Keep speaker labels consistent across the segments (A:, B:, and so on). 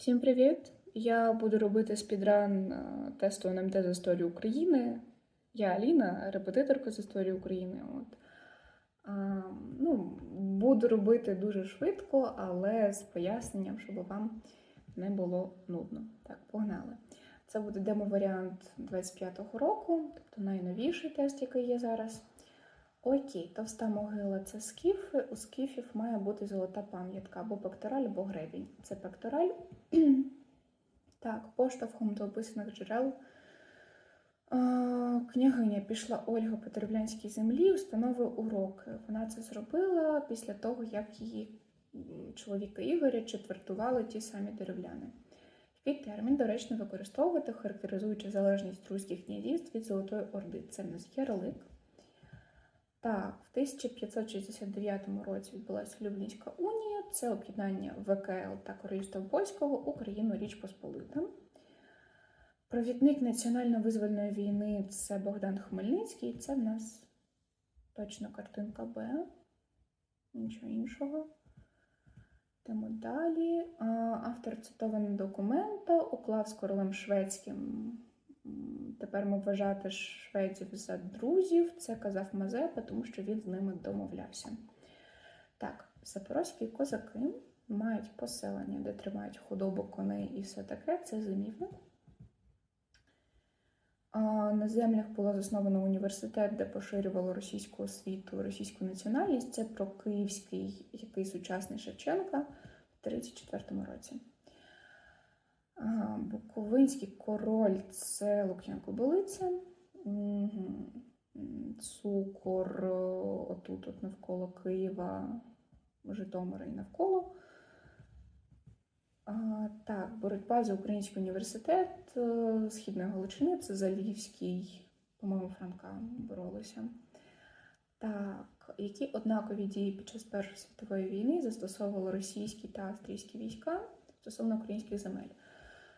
A: Всім привіт! Я буду робити спідран е, тесту НМТ з історії України. Я Аліна, репетиторка з історії України. От. А, ну, буду робити дуже швидко, але з поясненням, щоб вам не було нудно. Так, погнали. Це буде демо-варіант 25-го року, тобто найновіший тест, який є зараз. Окей, товста могила це скіфи. У скіфів має бути золота пам'ятка або пектораль, або гребінь. Це пектораль. так, поштовхом до описаних джерел. Княгиня пішла Ольга по Теревлянській землі, установив уроки. Вона це зробила після того, як її чоловіка Ігоря четвертували ті самі деревляни. Який термін доречно використовувати, характеризуючи залежність руських князівств від Золотої Орди? Це в нас ярлик. Так, в 1569 році відбулася Люблінська унія, це об'єднання ВКЛ та Королівства Польського Україну Річ Посполита. Провідник національно-визвольної війни це Богдан Хмельницький. Це в нас точно картинка Б. Нічого іншого. Йдемо далі. Автор цитованого документа уклав з королем шведським. Тепер ми вважати шведів за друзів. Це казав Мазепа, тому що він з ними домовлявся. Так, запорозькі козаки мають поселення, де тримають худобу коней і все таке. Це зимівник. На землях було засновано університет, де поширювало російську освіту, російську національність. Це про Київський, який сучасний Шевченка в 1934 році. Буковинський король це Лук'янко Болиця. Цукор е, отут, от навколо Києва, Житомира і навколо. А, так, боротьба за Український університет е, Східної Галичини, це за Львівський, по-моєму, Франка боролися. Так, які однакові дії під час Першої світової війни застосовували російські та австрійські війська стосовно українських земель?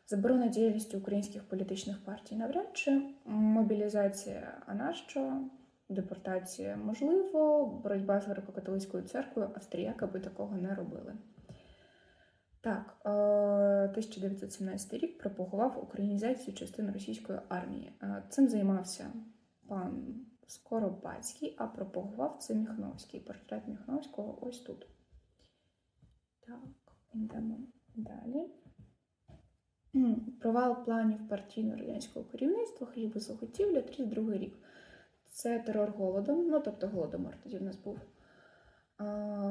A: Заборона діяльності українських політичних партій навряд чи мобілізація, а нащо? Депортація можливо, боротьба з греко-католицькою церквою, австріяки би такого не робили. Так, е, 1917 рік пропагував українізацію частини російської армії. Е, Цим займався пан Скоробацький, а пропагував це Міхновський. Портрет Міхновського ось тут. Так, йдемо далі. Провал планів партійно-радянського керівництва, хлібозаготівля, 32 рік. Це терор голодом, ну тобто голодомор тоді в нас був. А,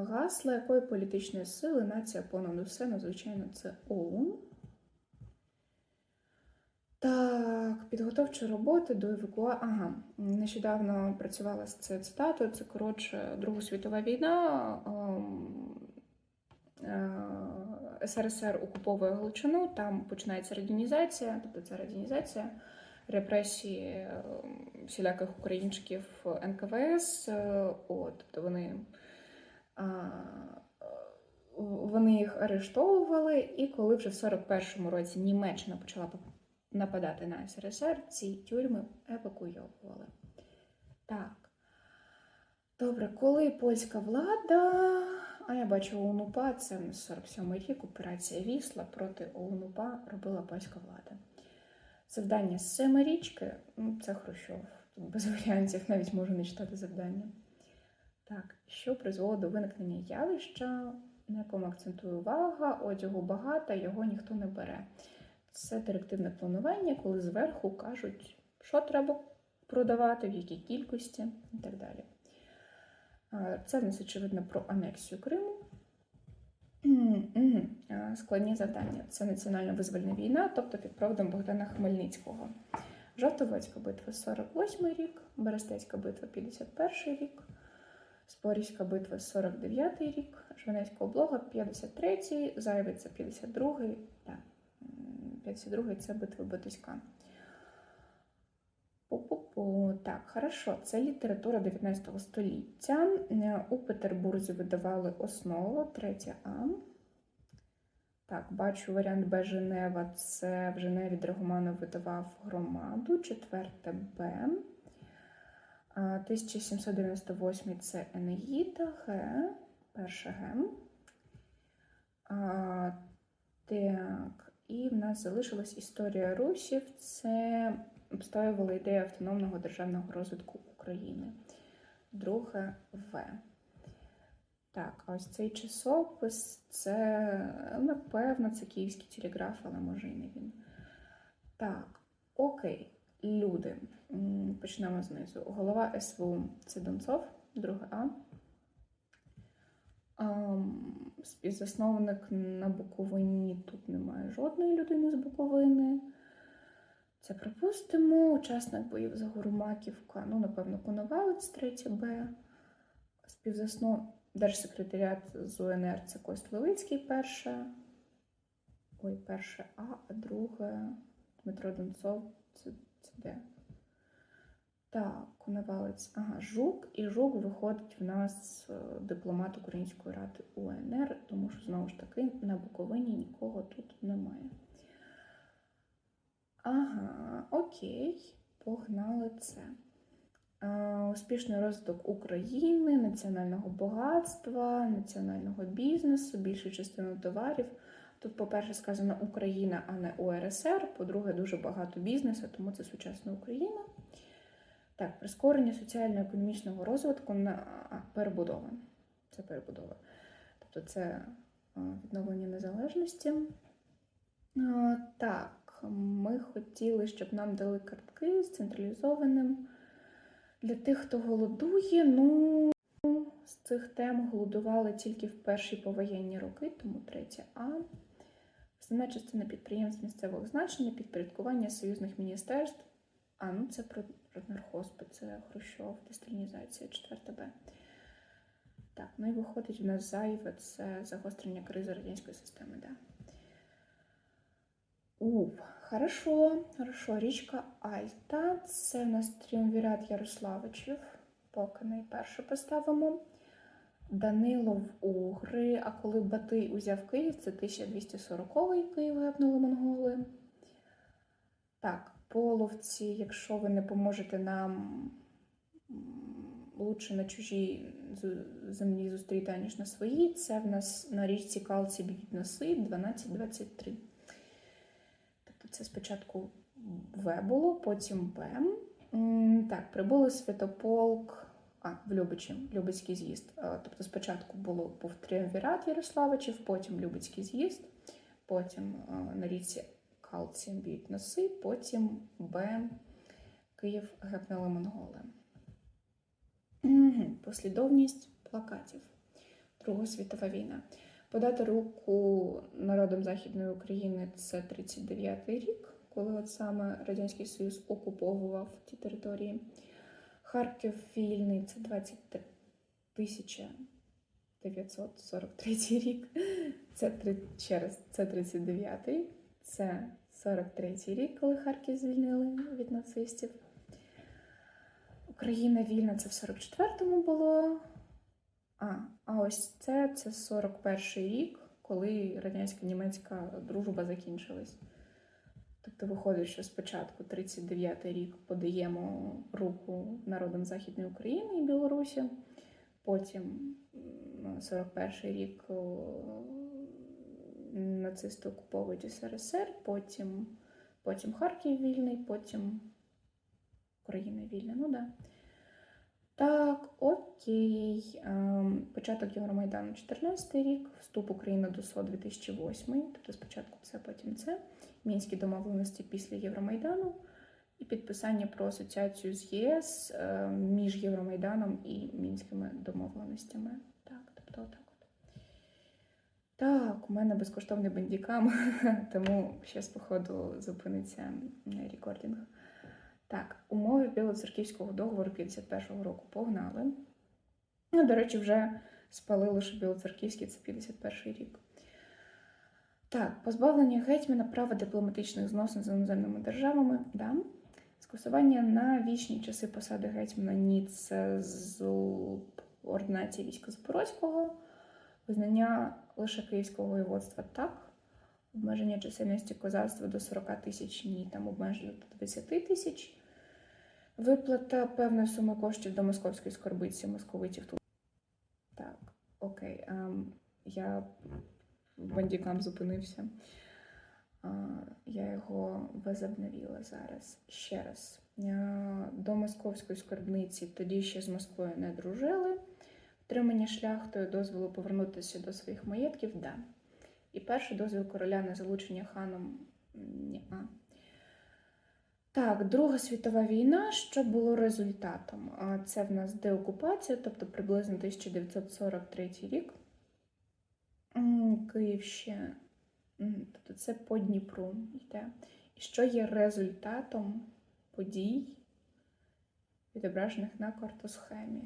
A: Гасла якої політичної сили нація понад усе, надзвичайно, це ОУН. Так, підготовчі роботи до евакуації. Ага, нещодавно працювала з цією цитатою. Це коротше Друга світова війна. ем, е, СРСР окуповує Галичину, там починається радянізація, тобто це радянізація, репресії е, всіляких українчиків НКВС. е, От, тобто вони, е, вони їх арештовували, і коли вже в 41-му році Німеччина почала нападати на СРСР, ці тюрми евакуйовували. Так. Добре, коли польська влада, а я бачу ОУН-УПА, це в нас 47 рік, операція Вісла проти ОУН-УПА робила польська влада. Завдання з семирічки, ну, це Хрущов. Без варіантів навіть можу не читати завдання. Так, що призвело до виникнення явища, на якому акцентує увага, одягу багато, його ніхто не бере. Це директивне планування, коли зверху кажуть, що треба продавати, в якій кількості і так далі. Це в нас очевидно про анексію Криму. Складні завдання. Це національна визвольна війна, тобто під проводом Богдана Хмельницького. Жовтоводська битва 48 рік, Берестецька битва 51 рік, Спорівська битва 49 рік, Жванецька облога 53, Зайвиця 52, так, м, 52 це битва Батуська. Пу-пу-пу. Так, хорошо, це література 19 століття. Е, У Петербурзі видавали основу, третя А. Так, бачу варіант Б Женева. Це в Женеві Драгоманов видавав громаду, четверте Б. А, 1798 це Енеїда, Г, перше Г. А, Так, і в нас залишилась історія русів. Це обстоювала ідея автономного державного розвитку України. Друге В. Так, ось цей часопис це, напевно, це київський телеграф, але може і не він. Так, окей, люди. Почнемо знизу. Голова СВУ це Донцов, друге А. Співзасновник на Буковині тут немає жодної людини з Буковини. Це припустимо. Учасник боїв за гору ну, напевно, Коновалець, 3 Б. Співзаснов... Держсекретаріат з УНР це Кость Левицький, перше. Ой, перше А, а друге Дмитро Донцов, це, це де? Так, Коновалець, ага, Жук. І Жук виходить в нас е, дипломат Української ради УНР, тому що, знову ж таки, на Буковині нікого тут немає. Ага, окей, погнали це. Е, Успішний розвиток України, національного багатства, національного бізнесу, більшу частину товарів. Тут, по-перше, сказано Україна, а не УРСР. По-друге, дуже багато бізнесу, тому це сучасна Україна. Так, прискорення соціально-економічного розвитку на а, перебудова. Це перебудова. Тобто це а, відновлення незалежності. А, Так, ми хотіли, щоб нам дали картки з централізованим. Для тих, хто голодує, ну з цих тем голодували тільки в перші повоєнні роки, тому третє А. Основна частина підприємств місцевого значення, підпорядкування союзних міністерств. А, ну це про Роднархозпи, це Хрущов, десталінізація, 4 Б. Так, ну і виходить в нас зайве це загострення кризи радянської системи, да. У, хорошо, хорошо. Річка Альта. Це в нас тріумвірат Ярославичів. Поки найперше поставимо. Данилов Угри. А коли Батий узяв Київ, це 1240-й Київ гепнули монголи. Так, половці, якщо ви не поможете нам лучше на чужій землі зустріти, аніж на своїй, це в нас на річці Калці б'ють носи 1223. Це спочатку В було, потім Б. Так, прибули Святополк. А, в Любичі, Любицький з'їзд. Е, Тобто спочатку було, був тріумвірат Ярославичів, потім Любицький з'їзд, потім е, на річці Калці б'ють носи, потім Б. Київ гепнули монголи. Послідовність плакатів. Друга світова війна. Подати руку народам Західної України це 39-й рік, коли от саме Радянський Союз окуповував ті території. Харків вільний це 23 1943 рік. Це три, ще раз, це 39-й, це 43-й рік, коли Харків звільнили від нацистів. Україна вільна це в 44-му було. А, а ось це, це 41-й рік, коли радянсько-німецька дружба закінчилась. Тобто виходить, що спочатку 39-й рік подаємо руку народам Західної України і Білорусі, потім 41-й рік нацисти окуповують СРСР, потім, потім Харків вільний, потім Україна вільна. Ну да. Так, окей. Ем, Початок Євромайдану 14 рік, вступ України до СО 2008, тобто спочатку це, потім це. Мінські домовленості після Євромайдану і підписання про асоціацію з ЄС е, між Євромайданом і мінськими домовленостями. Так, тобто отак от. Так, у мене безкоштовний бандікам, тому зараз, походу, зупиниться м, рекординг. Так, умови Білоцерківського договору 51-го року погнали. Ну, до речі, вже спалили, що Білоцерківський це 51-й рік. Так, позбавлення гетьмана права дипломатичних зносин з іноземними державами. Да. Скасування на вічні часи посади гетьмана ніц з ординації війська Запорозького, визнання лише Київського воєводства так, обмеження чисельності козацтва до 40 тисяч, ні, там обмеження до 20 тисяч. Виплата певної суми коштів до московської скорбиці московитів тут. Так, окей. Ем, я бандікам зупинився. А, Я його возобновила зараз ще раз. А, До московської скарбниці тоді ще з Москвою не дружили. Отримання шляхтою дозволу повернутися до своїх маєтків, да. І перший дозвіл короля на залучення ханом ні. Так, Друга світова війна, що було результатом? Це в нас деокупація, тобто приблизно 1943 рік. Київ ще, тобто це по Дніпру йде. І що є результатом подій, відображених на картосхемі?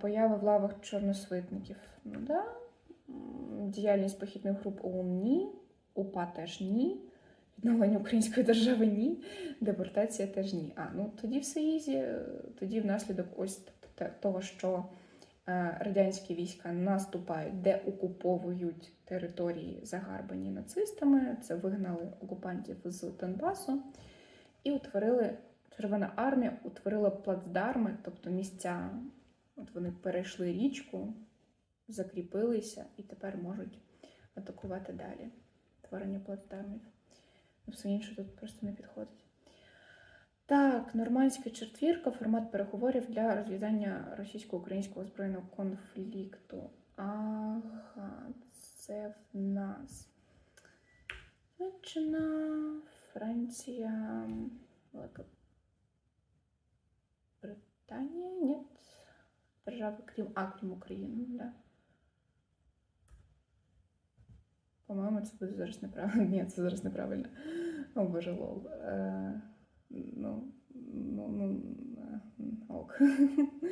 A: Поява в лавах чорносвитників. Ну да. Діяльність похідних груп ОУН ні. УПА теж ні. Відновлення української держави ні. Депортація теж ні. А, ну тоді все ізі. Е, Тоді внаслідок ось того, що е, радянські війська наступають, де окуповують території, загарбані нацистами. Це вигнали окупантів з Донбасу і утворили Червона армія утворила плацдарми, тобто місця. От вони перейшли річку, закріпилися і тепер можуть атакувати далі. Творення плацдармів. Ну, все інше тут просто не підходить. Так, нормандська четвірка, формат переговорів для розв'язання російсько-українського збройного конфлікту. Ага, це в нас Німеччина, Франція, Велика Британія, ні. Держави крім, а, крім України, да. По-моєму, це буде зараз неправильно. Ні, це зараз неправильно. О, боже, лол. Е, ну, ну, ну, е, ок.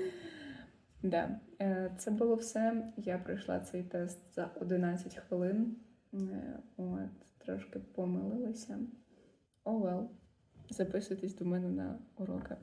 A: да. Е, це було все. Я пройшла цей тест за 11 хвилин. Е, от, трошки помилилася. О, oh, well. Записуйтесь до мене на уроки.